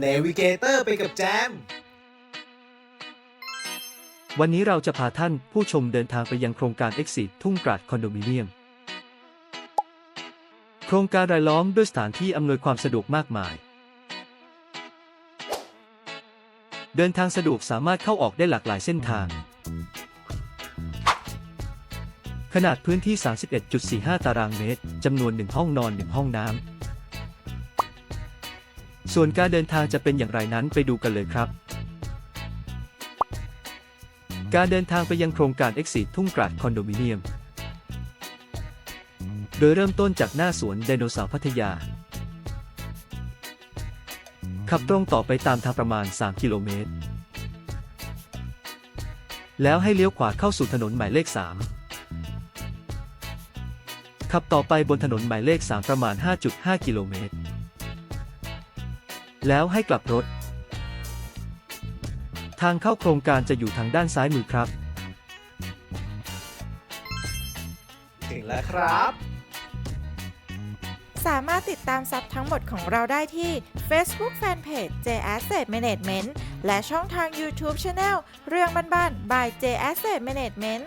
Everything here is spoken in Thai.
เนวิเกเตอร์ไปกับแจม วันนี้เราจะพาท่านผู้ชมเดินทางไปยังโครงการ Exit ทุ่งกราดคอนโดมิเนียม โครงการรายล้อมด้วยสถานที่อำนวยความสะดวกมากมาย เดินทางสะดวกสามารถเข้าออกได้หลากหลายเส้นทาง ขนาดพื้นที่ 31.45 ตารางเมตร จำนวน 1 ห้องนอน 1 ห้องน้ำ ส่วนการเดินทางจะเป็นอย่างไรนั้นไปดูกันเลยครับ การเดินทางไปยังโครงการ Exit ทุ่งกราดคอนโดมิเนียม โดยเริ่มต้นจากหน้าสวนไดโนเสาร์พัทยา ขับตรงต่อไปตามทางประมาณ 3 กิโลเมตร แล้วให้เลี้ยวขวาเข้าสู่ถนนหมายเลข 3 ขับต่อไปบนถนนหมายเลข 3 ประมาณ 5.5 กิโลเมตร แล้วให้กลับรถ ทางเข้าโครงการจะอยู่ทางด้านซ้ายมือครับ ถึงแล้วครับ สามารถติดตามซับทั้งหมดของเราได้ที่ Facebook Fanpage J Asset Management และช่องทาง YouTube Channel เรื่องบ้านๆ by J Asset Management